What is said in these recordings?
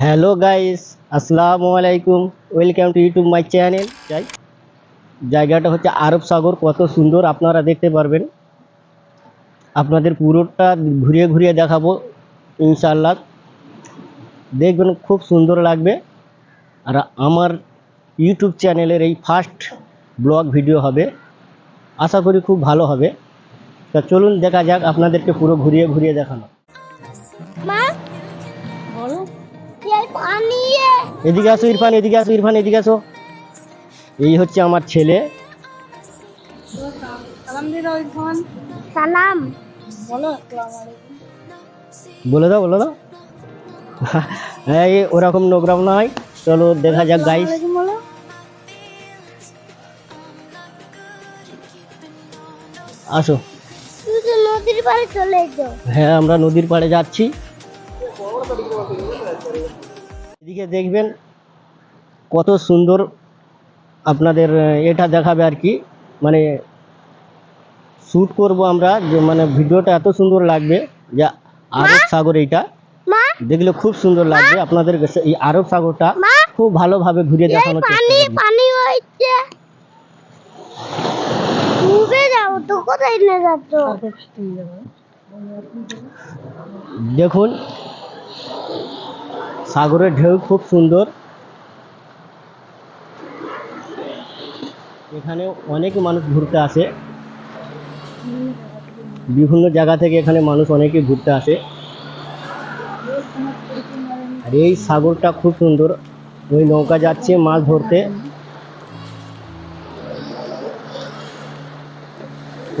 Hello guys আসসালামু আলাইকুম welcome to YouTube my channel যাই জায়গাটা হচ্ছে আরব সাগর। কত সুন্দর আপনারা দেখতে পারবেন। আপনাদের পুরোটা ঘুরিয়ে ঘুরিয়ে দেখাবো ইনশাল্লাহ দেখবেন খুব সুন্দর লাগবে। আর আমার ইউটিউব চ্যানেলের এই ফার্স্ট ব্লগ ভিডিও হবে। আশা করি খুব ভালো হবে। তা চলুন দেখা যাক আপনাদেরকে পুরো ঘুরিয়ে ঘুরিয়ে দেখানো। মা? বলো। এদিকে আসো ইরফান এদিকে আসো ইরফান এদিকে আসো। এই হচ্ছে আমার ছেলে। সালাম বলো বলে দাও বলে দাও। হ্যাঁ এই ওরকম নোংরাম নয়। চলো দেখা যাক গাইস আসো। নদীর পাড়ে চলে যাও হ্যাঁ আমরা নদীর পাড়ে যাচ্ছি। এদিকে দেখবেন কত সুন্দর আপনাদের এটা দেখাবে আর কি। মানে শ্যুট করব আমরা যে মানে ভিডিওটা এত সুন্দর লাগবে যে আরব সাগর এইটা। দেখলে খুব সুন্দর লাগবে আপনাদের এই আরব সাগরটা। খুব ভালোভাবে ঘুরে দেখানো চেষ্টা পানি করব। পানি হচ্ছে ডুবে যাও তো কোথায় যাচ্ছ? দেখুন সাগরের ঢেউ খুব সুন্দর। এখানে অনেক মানুষ ঘুরতে আসে। বিভিন্ন জায়গা থেকে এখানে মানুষ অনেকে ঘুরতে আসে। আর এই সাগরটা খুব সুন্দর। ওই নৌকা যাচ্ছে মাছ ধরতে।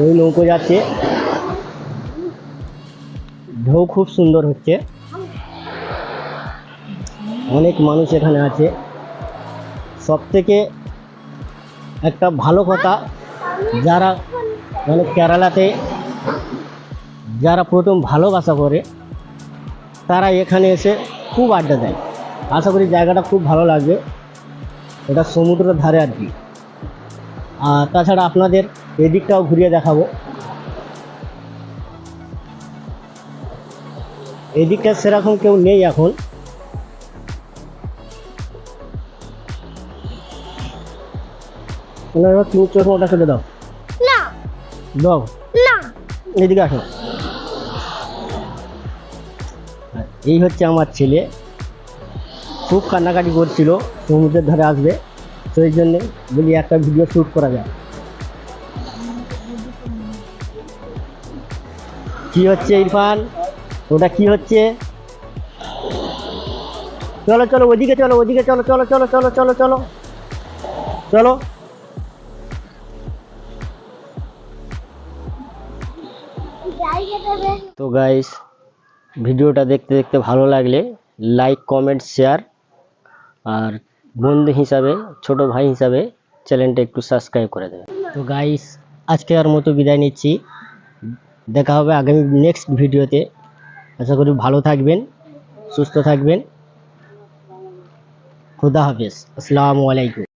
ওই নৌকো যাচ্ছে। ঢেউ খুব সুন্দর হচ্ছে। অনেক মানুষ এখানে আছে। সব থেকে একটা ভালো কথা, যারা মানে কেরালাতে, যারা প্রথম ভালোবাসা করে, তারা এখানে এসে খুব আড্ডা দেয়। আশা করি জায়গাটা খুব ভালো লাগবে। এটা সমুদ্রের ধারে আর কি। আর তাছাড়া আপনাদের এদিকটাও ঘুরিয়ে দেখাবো। এদিকটা সেরকম কেউ নেই এখন। ওনারা তুমি চশমাটা ফেলে দাও। না। দাও। না। এদিকে আসো। এই হচ্ছে আমার ছেলে। খুব কান্নাকাটি করছিল সমুদ্রের ধারে আসবে। সেই জন্যে বলি একটা ভিডিও শ্যুট করা যায় কি হচ্ছে ইরফান? ওটা কি হচ্ছে? চলো চলো ওদিকে চলো ওদিকে চলো চলো চলো চলো চলো চলো চলো। তো গাইস ভিডিওটা দেখতে দেখতে ভালো লাগলে লাইক কমেন্ট শেয়ার আর বন্ধু হিসাবে, ছোট ভাই হিসাবে চ্যানেলটা একটু সাবস্ক্রাইব করে দেবে তো গাইস আজকে আর মতো বিদায় নিচ্ছি। দেখা হবে আগামী নেক্সট ভিডিওতে। আশা করি ভালো থাকবেন, সুস্থ থাকবেন। খুদা হাফেজ। আসসালামু আলাইকুম।